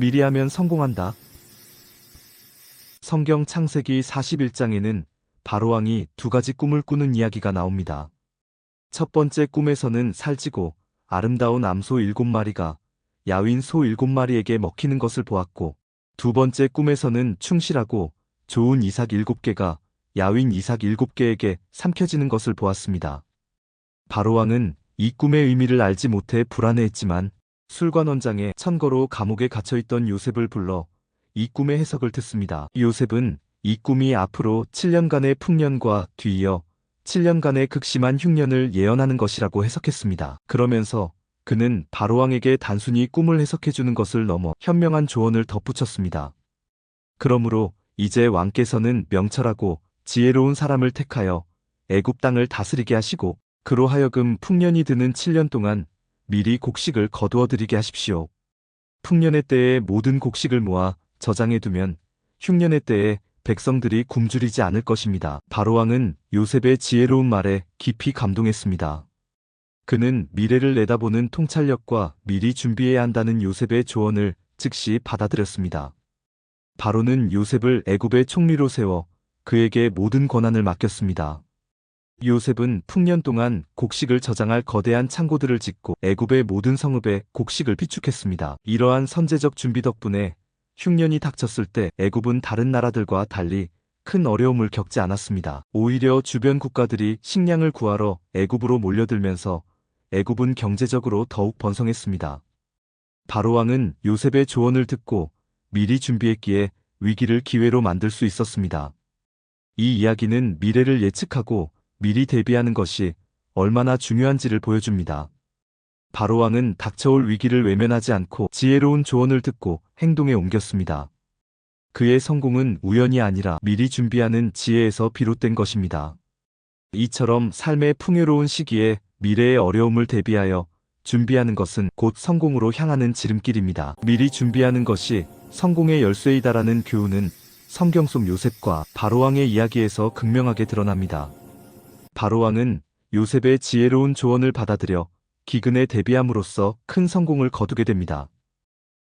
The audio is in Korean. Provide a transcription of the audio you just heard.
미리 하면 성공한다. 성경 창세기 41장에는 바로왕이 두 가지 꿈을 꾸는 이야기가 나옵니다. 첫 번째 꿈에서는 살찌고 아름다운 암소 일곱 마리가 야윈 소 일곱 마리에게 먹히는 것을 보았고, 두 번째 꿈에서는 충실하고 좋은 이삭 일곱 개가 야윈 이삭 일곱 개에게 삼켜지는 것을 보았습니다. 바로왕은 이 꿈의 의미를 알지 못해 불안해했지만 술관 원장의 천거로 감옥에 갇혀있던 요셉을 불러 이 꿈의 해석을 듣습니다. 요셉은 이 꿈이 앞으로 7년간의 풍년과 뒤이어 7년간의 극심한 흉년을 예언하는 것이라고 해석했습니다. 그러면서 그는 바로왕에게 단순히 꿈을 해석해주는 것을 넘어 현명한 조언을 덧붙였습니다. 그러므로 이제 왕께서는 명철하고 지혜로운 사람을 택하여 애굽 땅을 다스리게 하시고 그로 하여금 풍년이 드는 7년 동안 미리 곡식을 거두어 드리게 하십시오. 풍년의 때에 모든 곡식을 모아 저장해 두면 흉년의 때에 백성들이 굶주리지 않을 것입니다. 바로왕은 요셉의 지혜로운 말에 깊이 감동했습니다. 그는 미래를 내다보는 통찰력과 미리 준비해야 한다는 요셉의 조언을 즉시 받아들였습니다. 바로는 요셉을 애굽의 총리로 세워 그에게 모든 권한을 맡겼습니다. 요셉은 풍년 동안 곡식을 저장할 거대한 창고들을 짓고 애굽의 모든 성읍에 곡식을 비축했습니다. 이러한 선제적 준비 덕분에 흉년이 닥쳤을 때 애굽은 다른 나라들과 달리 큰 어려움을 겪지 않았습니다. 오히려 주변 국가들이 식량을 구하러 애굽으로 몰려들면서 애굽은 경제적으로 더욱 번성했습니다. 바로왕은 요셉의 조언을 듣고 미리 준비했기에 위기를 기회로 만들 수 있었습니다. 이 이야기는 미래를 예측하고 미리 대비하는 것이 얼마나 중요한지를 보여줍니다. 바로왕은 닥쳐올 위기를 외면하지 않고 지혜로운 조언을 듣고 행동에 옮겼습니다. 그의 성공은 우연이 아니라 미리 준비하는 지혜에서 비롯된 것입니다. 이처럼 삶의 풍요로운 시기에 미래의 어려움을 대비하여 준비하는 것은 곧 성공으로 향하는 지름길입니다. 미리 준비하는 것이 성공의 열쇠이다라는 교훈은 성경 속 요셉과 바로왕의 이야기에서 극명하게 드러납니다. 바로왕은 요셉의 지혜로운 조언을 받아들여 기근에 대비함으로써 큰 성공을 거두게 됩니다.